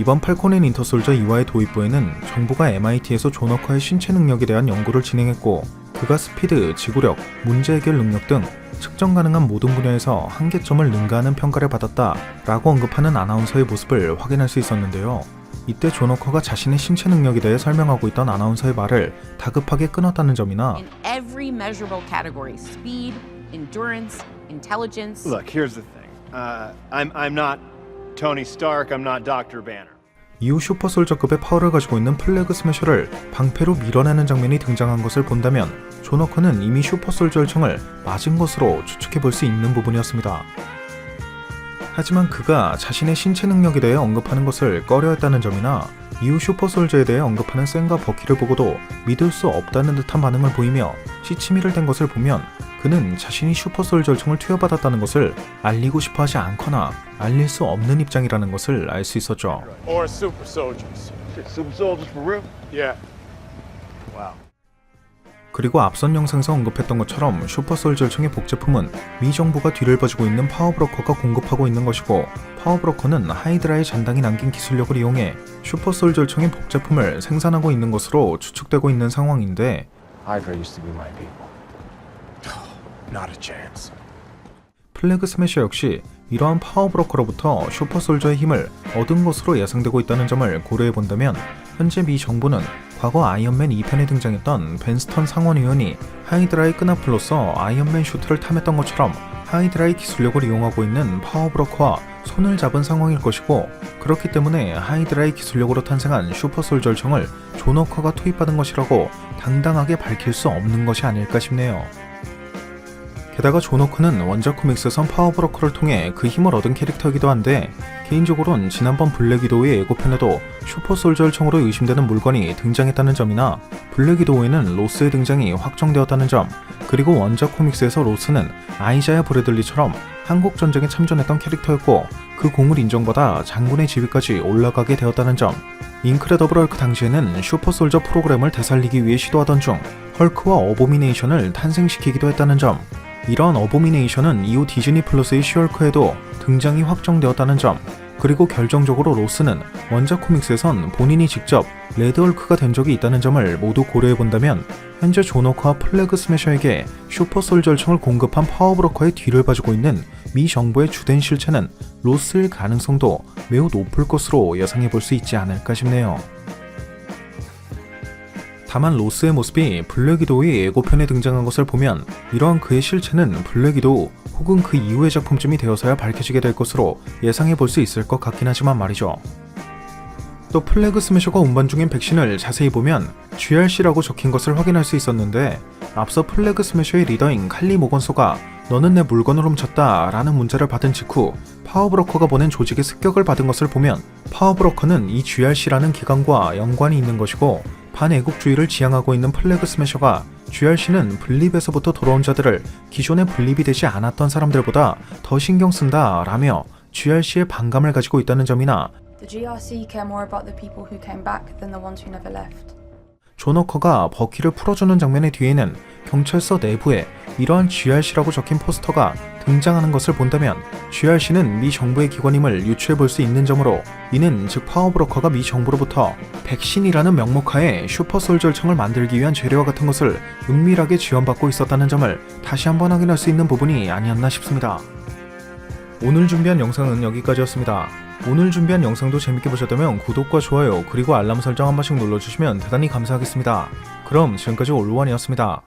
이번 팔콘 앤 인터솔저 2화의 도입부에는 정부가 MIT에서 조너커의 신체 능력에 대한 연구를 진행했고 그가 스피드, 지구력, 문제 해결 능력 등 측정 가능한 모든 분야에서 한계점을 능가하는 평가를 받았다 라고 언급하는 아나운서의 모습을 확인할 수 있었는데요. 이때 조너커가 자신의 신체 능력에 대해 설명하고 있던 아나운서의 말을 다급하게 끊었다는 점이나. Look, here's the thing. Uh, I'm I'm not Tony Stark. I'm not Doctor Banner. 이후 슈퍼솔저급의 파워를 가지고 있는 플래그 스매셔를 방패로 밀어내는 장면이 등장한 것을 본다면 조너커는 이미 슈퍼솔저 혈청을 맞은 것으로 추측해 볼 수 있는 부분이었습니다. 하지만 그가 자신의 신체 능력에 대해 언급하는 것을 꺼려했다는 점이나 이후 슈퍼솔저에 대해 언급하는 샌과 버키를 보고도 믿을 수 없다는 듯한 반응을 보이며 시치미를 댄 것을 보면 그는 자신이 슈퍼솔저 혈청을 투여받았다는 것을 알리고 싶어 하지 않거나 알릴 수 없는 입장이라는 것을 알 수 있었죠. 그리고 앞선 영상에서 언급했던 것처럼 슈퍼솔저청의 복제품은 미 정부가 뒤를 봐주고 있는 파워브로커가 공급하고 있는 것이고 파워브로커는 하이드라의 잔당이 남긴 기술력을 이용해 슈퍼솔저청의 복제품을 생산하고 있는 것으로 추측되고 있는 상황인데 플래그 스매셔 역시 이러한 파워브로커로부터 슈퍼솔저의 힘을 얻은 것으로 예상되고 있다는 점을 고려해 본다면 현재 미 정부는 과거 아이언맨 2편에 등장했던 벤스턴 상원의원이 하이드라의 끈앞으로서 아이언맨 슈트를 탐했던 것처럼 하이드라의 기술력을 이용하고 있는 파워브로커와 손을 잡은 상황일 것이고 그렇기 때문에 하이드라의 기술력으로 탄생한 슈퍼솔저청을 조너커가 투입받은 것이라고 당당하게 밝힐 수 없는 것이 아닐까 싶네요. 게다가 조너크는 원작 코믹스 선 파워브로커를 통해 그 힘을 얻은 캐릭터이기도 한데 개인적으로는 지난번 블랙 위도우의 예고편에도 슈퍼솔저청으로 의심되는 물건이 등장했다는 점이나 블랙 위도우에는 로스의 등장이 확정되었다는 점 그리고 원작 코믹스에서 로스는 아이자야 브래들리처럼 한국 전쟁에 참전했던 캐릭터였고 그 공을 인정받아 장군의 지위까지 올라가게 되었다는 점. 인크레더블 헐크 당시에는 슈퍼솔저 프로그램을 되살리기 위해 시도하던 중 헐크와 어보미네이션을 탄생시키기도 했다는 점 이런 어보미네이션은 이후 디즈니 플러스의 시얼크에도 등장이 확정되었다는 점, 그리고 결정적으로 로스는 원작 코믹스에선 본인이 직접 레드헐크가 된 적이 있다는 점을 모두 고려해 본다면 현재 조너커와 플래그 스매셔에게 슈퍼솔저청을 공급한 파워브로커의 뒤를 봐주고 있는 미 정부의 주된 실체는 로스일 가능성도 매우 높을 것으로 예상해 볼 수 있지 않을까 싶네요. 다만 로스의 모습이 블랙위도우의 예고편에 등장한 것을 보면 이러한 그의 실체는 블랙위도우 혹은 그 이후의 작품쯤이 되어서야 밝혀지게 될 것으로 예상해 볼 수 있을 것 같긴 하지만 말이죠. 또 플래그 스매셔가 운반 중인 백신을 자세히 보면 GRC라고 적힌 것을 확인할 수 있었는데 앞서 플래그 스매셔의 리더인 칼리 모건소가 너는 내 물건을 훔쳤다 라는 문자를 받은 직후 파워브로커가 보낸 조직의 습격을 받은 것을 보면 파워브로커는 이 GRC라는 기관과 연관이 있는 것이고 반애국주의를 지향하고 있는 플래그 스매셔가 GRC는 분립에서부터 돌아온 자들을 기존에 분립이 되지 않았던 사람들보다 더 신경 쓴다 라며 GRC의 반감을 가지고 있다는 점이나 The GRC care more about the people who came back than the ones who never left. 조너커가 버키를 풀어주는 장면의 뒤에는 경찰서 내부에 이러한 GRC라고 적힌 포스터가 등장하는 것을 본다면 GRC는 미 정부의 기관임을 유추해 볼 수 있는 점으로 이는 즉 파워브로커가 미 정부로부터 백신이라는 명목하에 슈퍼솔저청을 만들기 위한 재료와 같은 것을 은밀하게 지원받고 있었다는 점을 다시 한번 확인할 수 있는 부분이 아니었나 싶습니다. 오늘 준비한 영상은 여기까지였습니다. 오늘 준비한 영상도 재밌게 보셨다면 구독과 좋아요 그리고 알람 설정 한 번씩 눌러주시면 대단히 감사하겠습니다. 그럼 지금까지 올루원이었습니다.